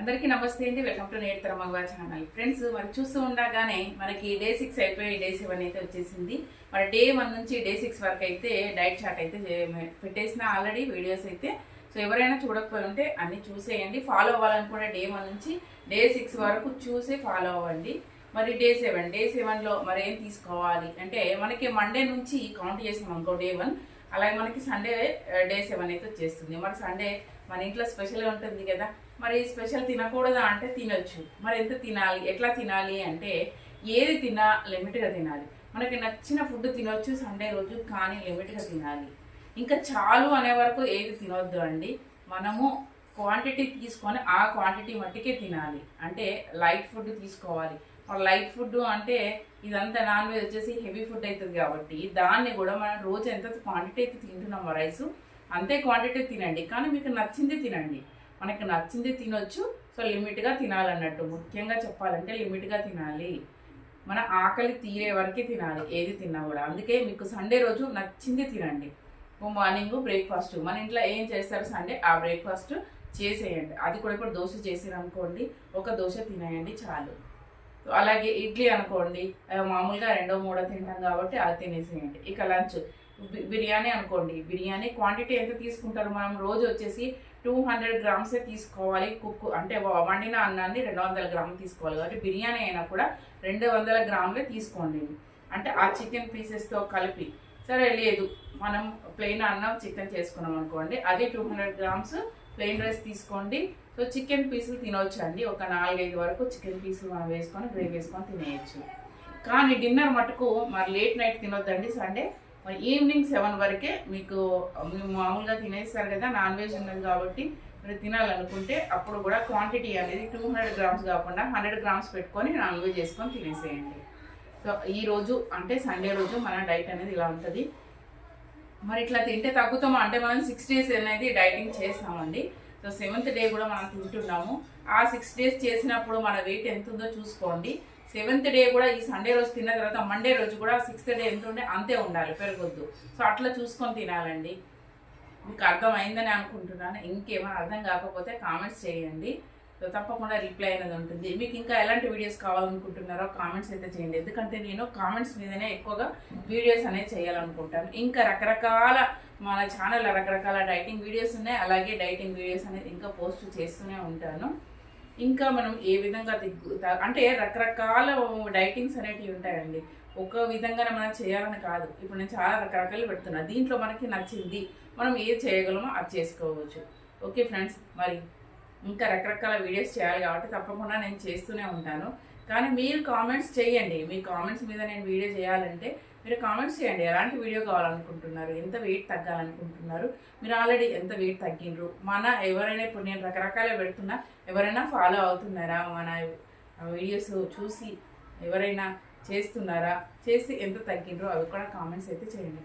అందరికీ నమస్తే అండి. వెల్కమ్ టు నేడు మగవా ఛానల్. ఫ్రెండ్స్ మరి చూస్తూ ఉండగానే మనకి డే సిక్స్ అయిపోయి డే సెవెన్ అయితే వచ్చేసింది. మరి డే వన్ నుంచి డే సిక్స్ వరకు అయితే డైట్ చార్ట్ అయితే పెట్టేసిన ఆల్రెడీ వీడియోస్ అయితే. సో ఎవరైనా చూడకపోయి ఉంటే అన్ని చూసేయండి. ఫాలో అవ్వాలనుకుంటే డే వన్ నుంచి డే సిక్స్ వరకు చూసి ఫాలో అవ్వండి. మరి డే సెవెన్ డే సెవెన్లో మరి ఏం తీసుకోవాలి? అంటే మనకి మండే నుంచి కౌంట్ చేసాం అనుకో డే వన్ అలాగే మనకి సండే డే సెవెన్ అయితే వచ్చేస్తుంది. మరి సండే మన ఇంట్లో స్పెషల్గా ఉంటుంది కదా. మరి స్పెషల్ తినకూడదా అంటే తినొచ్చు. మరి ఎంత తినాలి ఎట్లా తినాలి అంటే ఏది తినా లిమిట్గా తినాలి. మనకి నచ్చిన ఫుడ్ తినొచ్చు సండే రోజు కానీ లిమిట్గా తినాలి. ఇంకా చాలు అనే వరకు ఏది తినొద్దు అండి. మనము క్వాంటిటీ తీసుకొని ఆ క్వాంటిటీ మట్టికే తినాలి. అంటే లైట్ ఫుడ్ తీసుకోవాలి. లైట్ ఫుడ్ అంటే ఇదంతా నాన్ వెజ్ వచ్చేసి హెవీ ఫుడ్ అవుతుంది కాబట్టి దాన్ని కూడా మనం రోజు ఎంత క్వాంటిటీ అయితే తింటున్నామో రైస్ అంతే క్వాంటిటీ తినండి. కానీ మీకు నచ్చింది తినండి. మనకి నచ్చింది తినొచ్చు. సో లిమిట్గా తినాలన్నట్టు. ముఖ్యంగా చెప్పాలంటే లిమిట్గా తినాలి. మన ఆకలి తీరే వరకు తినాలి. ఏది తిన్నా కూడా. అందుకే మీకు సండే రోజు నచ్చింది తినండి. Morning breakfast. మన ఇంట్లో ఏం చేస్తారు సండే? ఆ బ్రేక్ఫాస్ట్ చేసేయండి. అది కూడా ఇప్పుడు దోశ చేసారు అనుకోండి ఒక దోశ తినేయండి చాలు. అలాగే ఇడ్లీ అనుకోండి మామూలుగా రెండో మూడో తింటాం కాబట్టి అది తినేసేయండి. ఇక లంచ్. బిర్యానీ అనుకోండి బిర్యానీ క్వాంటిటీ ఎంత తీసుకుంటారు మనం రోజు వచ్చేసి టూ హండ్రెడ్ గ్రామ్సే తీసుకోవాలి కుక్కు అంటే వండిన అన్నాన్ని రెండు వందల గ్రాములు తీసుకోవాలి కాబట్టి బిర్యానీ అయినా కూడా రెండు వందల గ్రాములే తీసుకోండి. అంటే ఆ చికెన్ పీసెస్తో కలిపి సరే లేదు. మనం ప్లెయిన్ అన్నం చికెన్ చేసుకున్నాం అనుకోండి. అది two hundred grams plain rice తీసుకోండి. సో చికెన్ పీసులు తినవచ్చండి ఒక నాలుగైదు వరకు చికెన్ పీసులు మనం వేసుకొని గ్రేవీ వేసుకొని తినేయచ్చు. కానీ డిన్నర్ మటుకు మరి లేట్ నైట్ తినొద్దండి సండే మరి ఈవినింగ్ సెవెన్ వరకే మీకు మామూలుగా తినేస్తారు కదా నాన్ వెజ్ ఉన్నది కాబట్టి మీరు తినాలనుకుంటే అప్పుడు కూడా క్వాంటిటీ అనేది టూ హండ్రెడ్ గ్రామ్స్ కాకుండా హండ్రెడ్ గ్రామ్స్ పెట్టుకొని నాన్ వెజ్ చేసుకొని తినేసేయండి. సో ఈ రోజు అంటే సండే రోజు మన డైట్ అనేది ఇలా ఉంటుంది. మరి ఇట్లా తింటే తగ్గుతామా? అంటే మనం సిక్స్ డేస్ అనేది డైటింగ్ చేస్తామండి సో సెవెంత్ డే కూడా మనం తింటున్నాము. ఆ సిక్స్ డేస్ చేసినప్పుడు మన వెయిట్ ఎంత ఉందో చూసుకోండి. సెవెంత్ డే కూడా ఈ సండే రోజు తిన్న తర్వాత మండే రోజు కూడా సిక్స్త్ డే ఎంత ఉండే అంతే ఉండాలి పెరగొద్దు. సో అట్లా చూసుకొని తినాలండి. మీకు అర్థమైందని అనుకుంటున్నాను. ఇంకేమైనా అర్థం కాకపోతే కామెంట్స్ చేయండి. తప్పకుండా రిప్లై అనేది ఉంటుంది. మీకు ఇంకా ఎలాంటి వీడియోస్ కావాలనుకుంటున్నారో కామెంట్స్ అయితే చేయండి. ఎందుకంటే నేను కామెంట్స్ మీదనే ఎక్కువగా వీడియోస్ అనేవి చేయాలనుకుంటాను. ఇంకా రకరకాల మన ఛానల్లో రకరకాల డైటింగ్ వీడియోస్ ఉన్నాయి. అలాగే డైటింగ్ వీడియోస్ అనేది ఇంకా పోస్ట్ చేస్తూనే ఉంటాను. ఇంకా మనం ఏ విధంగా దిగ్గు అంటే రకరకాల డైటింగ్స్ అనేటివి ఉంటాయండి. ఒక విధంగానే మనం చేయాలని కాదు. ఇప్పుడు నేను చాలా రకరకాలు పెడుతున్నా. దీంట్లో మనకి నచ్చింది మనం ఏది చేయగలమో అది చేసుకోవచ్చు. ఓకే ఫ్రెండ్స్ మరి ఇంకా రకరకాల వీడియోస్ చేయాలి కాబట్టి తప్పకుండా నేను చేస్తూనే ఉంటాను. కానీ మీరు కామెంట్స్ చేయండి. మీ కామెంట్స్ మీద నేను వీడియో చేయాలంటే మీరు కామెంట్స్ చేయండి. ఎలాంటి వీడియో కావాలనుకుంటున్నారు? ఎంత వెయిట్ తగ్గాలనుకుంటున్నారు? మీరు ఆల్రెడీ ఎంత వెయిట్ తగ్గిండ్రు? మన ఎవరైనా ఇప్పుడు నేను రకరకాల పెడుతున్నా ఎవరైనా ఫాలో అవుతున్నారా? మన వీడియోస్ చూసి ఎవరైనా చేస్తున్నారా? చేసి ఎంత తగ్గిండ్రో అవి కూడా కామెంట్స్ అయితే చేయండి